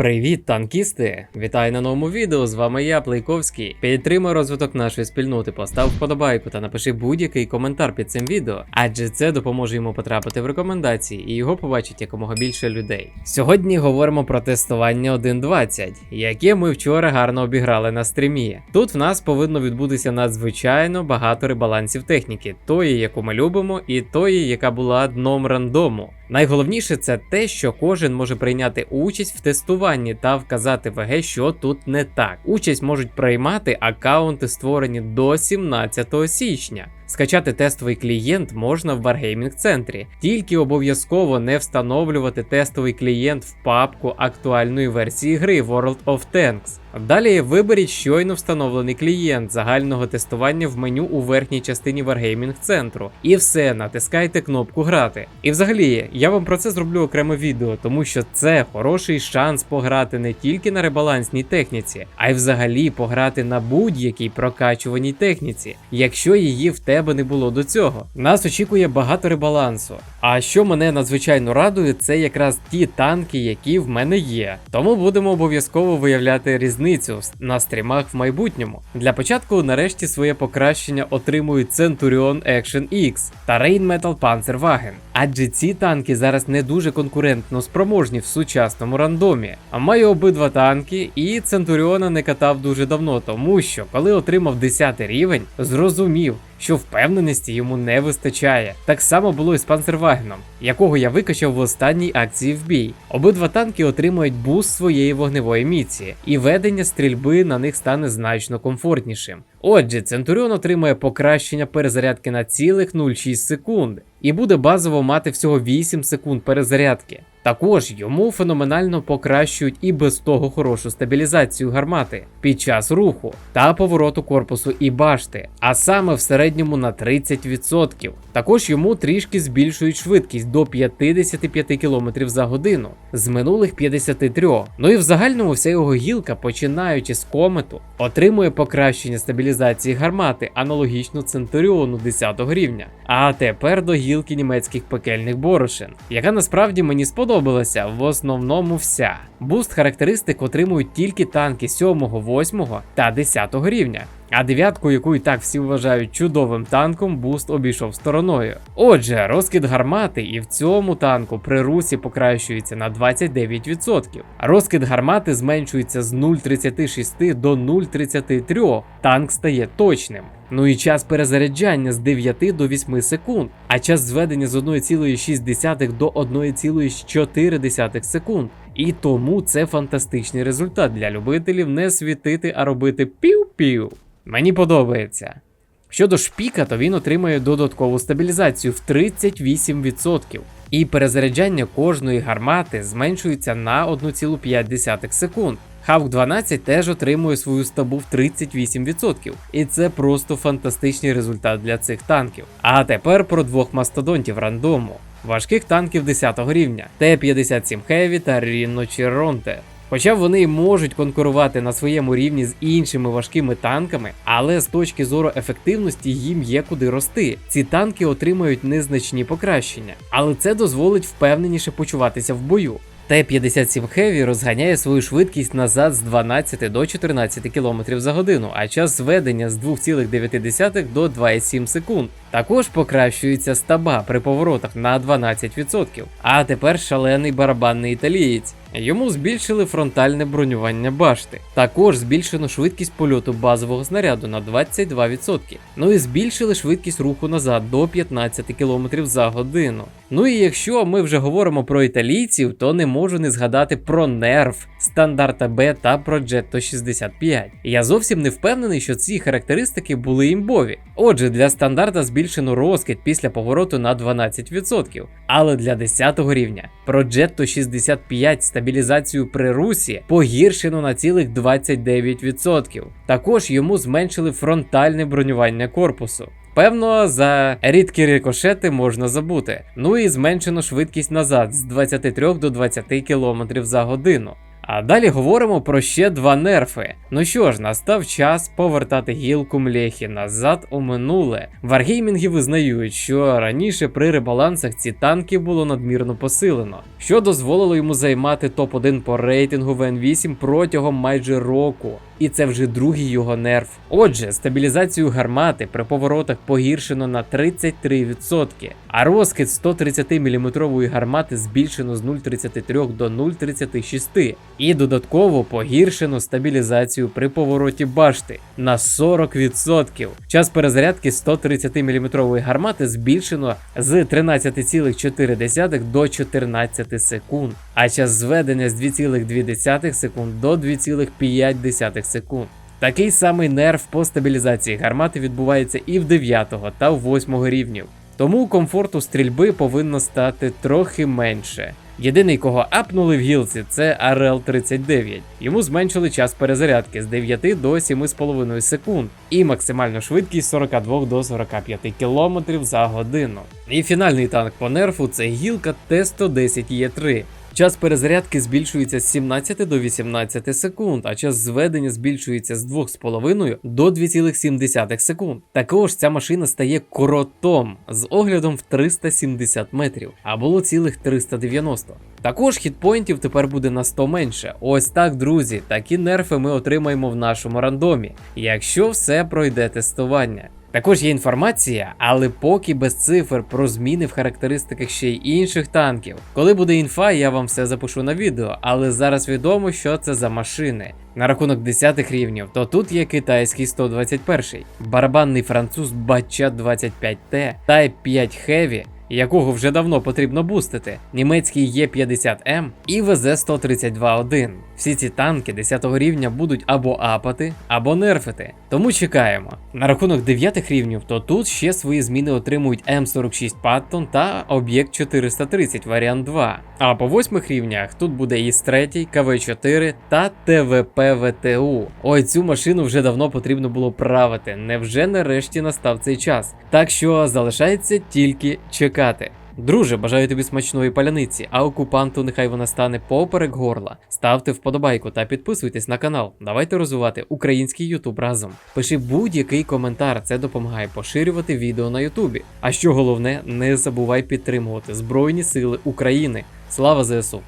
Привіт, танкісти! Вітаю на новому відео. З вами я, Плейковський. Підтримай розвиток нашої спільноти, постав вподобайку та напиши будь-який коментар під цим відео, адже це допоможе йому потрапити в рекомендації і його побачить якомога більше людей. Сьогодні говоримо про тестування 1.20, яке ми вчора гарно обіграли на стрімі. Тут в нас повинно відбутися надзвичайно багато ребалансів техніки, тої, яку ми любимо, і тої, яка була дном рандому. Найголовніше це те, що кожен може прийняти участь в тестуванні та вказати ВГ, що тут не так. Участь можуть приймати аккаунти, створені до 17 січня. Скачати тестовий клієнт можна в Wargaming центрі, тільки обов'язково не встановлювати тестовий клієнт в папку актуальної версії гри World of Tanks. Далі виберіть щойно встановлений клієнт загального тестування в меню у верхній частині Wargaming центру. І все, натискайте кнопку грати. І взагалі, я вам про це зроблю окреме відео, тому що це хороший шанс пограти не тільки на ребалансній техніці, а й взагалі пограти на будь-якій прокачуваній техніці, якщо її в тебе не було до цього. Нас очікує багато ребалансу. А що мене надзвичайно радує, це якраз ті танки, які в мене є. Тому будемо обов'язково виявляти різницю на стрімах в майбутньому. Для початку, нарешті, своє покращення отримують Centurion Action X та Rheinmetall Panzerwagen. Адже ці танки зараз не дуже конкурентно спроможні в сучасному рандомі. А маю обидва танки, і Центуріона не катав дуже давно, тому що коли отримав 10 рівень, зрозумів. Що впевненості йому не вистачає. Так само було і з Панцервагеном, якого я викачав в останній акції в бій. Обидва танки отримують буст своєї вогневої міці, і ведення стрільби на них стане значно комфортнішим. Отже, Центуріон отримує покращення перезарядки на цілих 0,6 секунд і буде базово мати всього 8 секунд перезарядки. Також йому феноменально покращують і без того хорошу стабілізацію гармати під час руху та повороту корпусу і башти, а саме в середньому на 30%. Також йому трішки збільшують швидкість до 55 км за годину з минулих 53. Ну і в загальному вся його гілка, починаючи з комету, отримує покращення стабілізації гармати, аналогічно Центуріону 10 рівня. А тепер до гілки німецьких пекельних борошин, яка насправді мені сподобалася в основному вся. Буст характеристик отримують тільки танки 7, 8 та 10 рівня. А дев'ятку, яку і так всі вважають чудовим танком, буст обійшов стороною. Отже, розкид гармати і в цьому танку при русі покращується на 29%. Розкид гармати зменшується з 0,36 до 0,33. Танк стає точним. Ну і час перезаряджання з 9 до 8 секунд, а час зведення з 1,6 до 1,4 секунд. І тому це фантастичний результат для любителів не світити, а робити пів-пів. Мені подобається. Щодо шпіка, то він отримує додаткову стабілізацію в 38%. І перезаряджання кожної гармати зменшується на 1,5 секунд. Хавк 12 теж отримує свою стабу в 38%. І це просто фантастичний результат для цих танків. А тепер про двох мастодонтів рандому. Важких танків 10 рівня Т-57 Heavy та Рінно Чіронте. Хоча вони можуть конкурувати на своєму рівні з іншими важкими танками, але з точки зору ефективності їм є куди рости. Ці танки отримають незначні покращення, але це дозволить впевненіше почуватися в бою. Т-57 Heavy розганяє свою швидкість назад з 12 до 14 км за годину, а час зведення з 2,9 до 2,7 секунд. Також покращується стаба при поворотах на 12%. А тепер шалений барабанний італієць. Йому збільшили фронтальне бронювання башти. Також збільшено швидкість польоту базового снаряду на 22%. Ну і збільшили швидкість руху назад до 15 км за годину. Ну і якщо ми вже говоримо про італійців, то не можу не згадати про нерв стандарта Б та про Jetto 65. Я зовсім не впевнений, що ці характеристики були імбові. Отже, для стандарта збільшено розкид після повороту на 12%. Але для 10 рівня про Jetto 65 стабілізацію при русі погіршено на цілих 29%. Також йому зменшили фронтальне бронювання корпусу. Певно, за рідкі рикошети можна забути. Ну і зменшено швидкість назад з 23 до 20 км за годину. А далі говоримо про ще два нерфи. Ну що ж, настав час повертати гілку млехи назад у минуле. Варгеймінги визнають, що раніше при ребалансах ці танки було надмірно посилено, що дозволило йому займати топ-1 по рейтингу в N8 протягом майже року. І це вже другий його нерф. Отже, стабілізацію гармати при поворотах погіршено на 33%, а розкид 130-мм гармати збільшено з 0,33 до 0,36. І додатково погіршено стабілізацію при повороті башти на 40%. Час перезарядки 130-мм гармати збільшено з 13,4 до 14 секунд, а час зведення з 2,2 секунд до 2,5 секунд. Такий самий нерв по стабілізації гармати відбувається і в 9 та в 8 рівнів. Тому комфорту стрільби повинно стати трохи менше. Єдиний, кого апнули в гілці, це Арел 39. Йому зменшили час перезарядки з 9 до 7,5 секунд і максимальну швидкість 42 до 45 км за годину. І фінальний танк по нерфу це гілка Т-110Е3. Час перезарядки збільшується з 17 до 18 секунд, а час зведення збільшується з 2,5 до 2,7 секунд. Також ця машина стає коротом з оглядом в 370 метрів, а було цілих 390. Також хітпоінтів тепер буде на 100 менше. Ось так, друзі, такі нерфи ми отримаємо в нашому рандомі, якщо все пройде тестування. Також є інформація, але поки без цифр про зміни в характеристиках ще й інших танків. Коли буде інфа, я вам все запишу на відео, але зараз відомо, що це за машини. На рахунок 10 рівнів, то тут є китайський 121, барабанний француз Батча 25T, Type 5 Heavy, якого вже давно потрібно бустити, німецький Є50М і ВЗ-132-1. Всі ці танки 10 рівня будуть або апати, або нерфити. Тому чекаємо. На рахунок 9 рівнів, то тут ще свої зміни отримують М46 Паттон та Об'єкт 430 варіант 2. А по 8 рівнях тут буде ІС-3, КВ-4 та ТВП ВТУ. Ой, цю машину вже давно потрібно було правити. Невже нарешті настав цей час? Так що залишається тільки чекати. Друже, бажаю тобі смачної паляниці, а окупанту нехай вона стане поперек горла. Ставте вподобайку та підписуйтесь на канал. Давайте розвивати український ютуб разом. Пиши будь-який коментар, це допомагає поширювати відео на Ютубі. А що головне, не забувай підтримувати Збройні Сили України. Слава ЗСУ!